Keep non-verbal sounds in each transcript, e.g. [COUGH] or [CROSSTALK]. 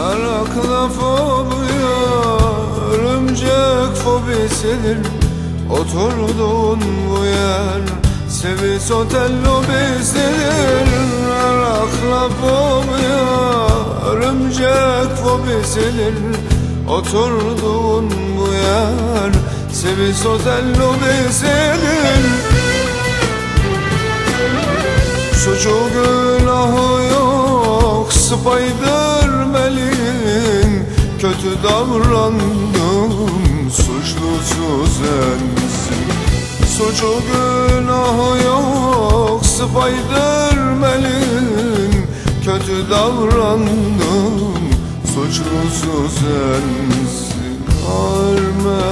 Araklafobia Örümcek fobisidir Oturduğun bu yer Sevis otel lobisidir Araklafobia Örümcek fobisidir Oturduğun bu yer Sevis otel lobisidir Suçu günahı yok Spiderman'in Kötü davrandım Suçlusu sensin. Suçu günahı yok Spiderman'in. Kötü davrandım Suçlusu sensin. Ölme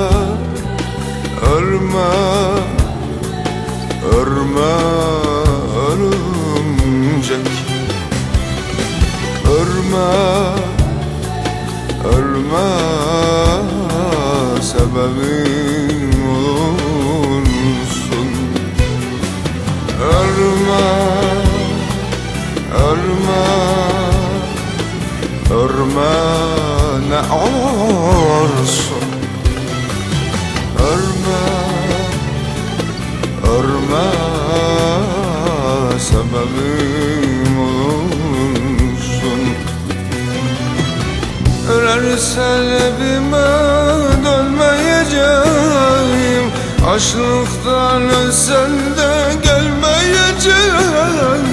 Örme Örme Örme Sebebim olursun Örme Örme Örme ne olursun. Örme Örme sebebim Örersen evime dönmeyeceğim. Açlıktan ölsen gelmeyeceğim.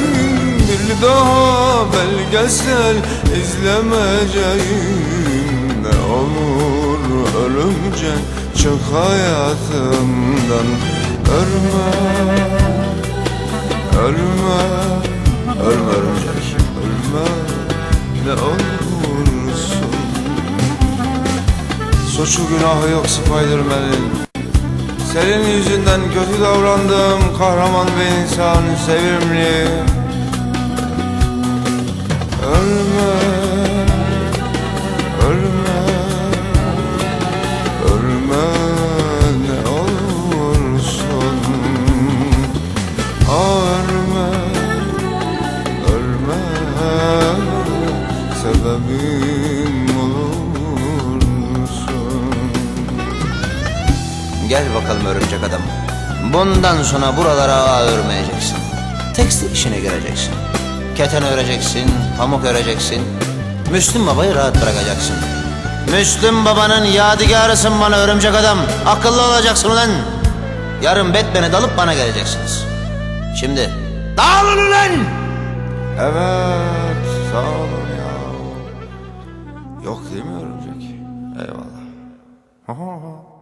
Bir daha belgesel izlemeyeceğim. Ne olur ölümce çık hayatımdan. Ölme Ölme Ölme Ölme Suçu günahı yok Spiderman'in. Senin yüzünden kötü davrandım Kahraman ve insan sevimli. Ölme Ölme Ölme ne olursun. Ölme Ölme Sebebim Gel bakalım örümcek adam. Bundan sonra buralara ağ örmeyeceksin. Tekstil işine gireceksin. Keten öreceksin, pamuk öreceksin. Müslüm babayı rahat bırakacaksın. Müslüm babanın yadigarısın bana örümcek adam. Akıllı olacaksın ulan. Yarın Batman'e dalıp bana geleceksiniz. Şimdi dağılın ulan! Evet sağ olun ya Yok değil mi örümcek Eyvallah [LAUGHS]